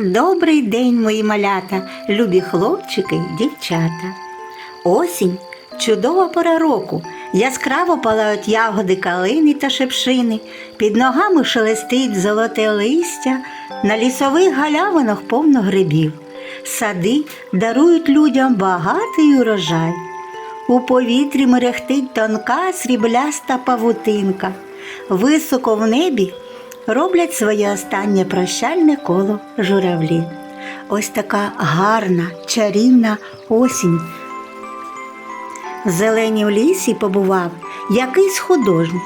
Добрий день, мої малята, любі хлопчики, дівчата. Осінь чудова пора року. Яскраво палають ягоди калини та шепшини, під ногами шелестить золоте листя, на лісових галявинах повно грибів. Сади дарують людям багатий урожай. У повітрі мерехтить тонка срібляста павутинка. Високо в небі роблять своє останнє прощальне коло журавлі. Ось така гарна, чарівна осінь. В зеленім лісі побував якийсь художник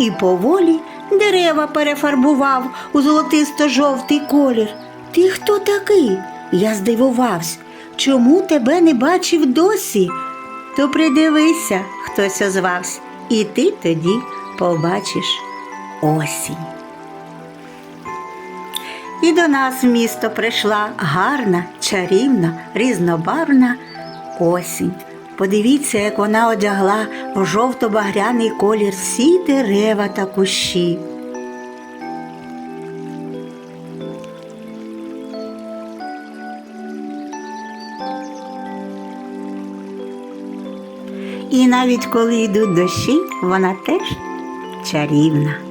і поволі дерева перефарбував у золотисто-жовтий колір. Ти хто такий? Я здивувався. Чому тебе не бачив досі? То придивися, хтось озвався, і ти тоді побачиш осінь. І до нас в місто прийшла гарна, чарівна, різнобарвна осінь. Подивіться, як вона одягла в жовто-багряний колір всі дерева та кущі. І навіть коли йдуть дощі, вона теж чарівна.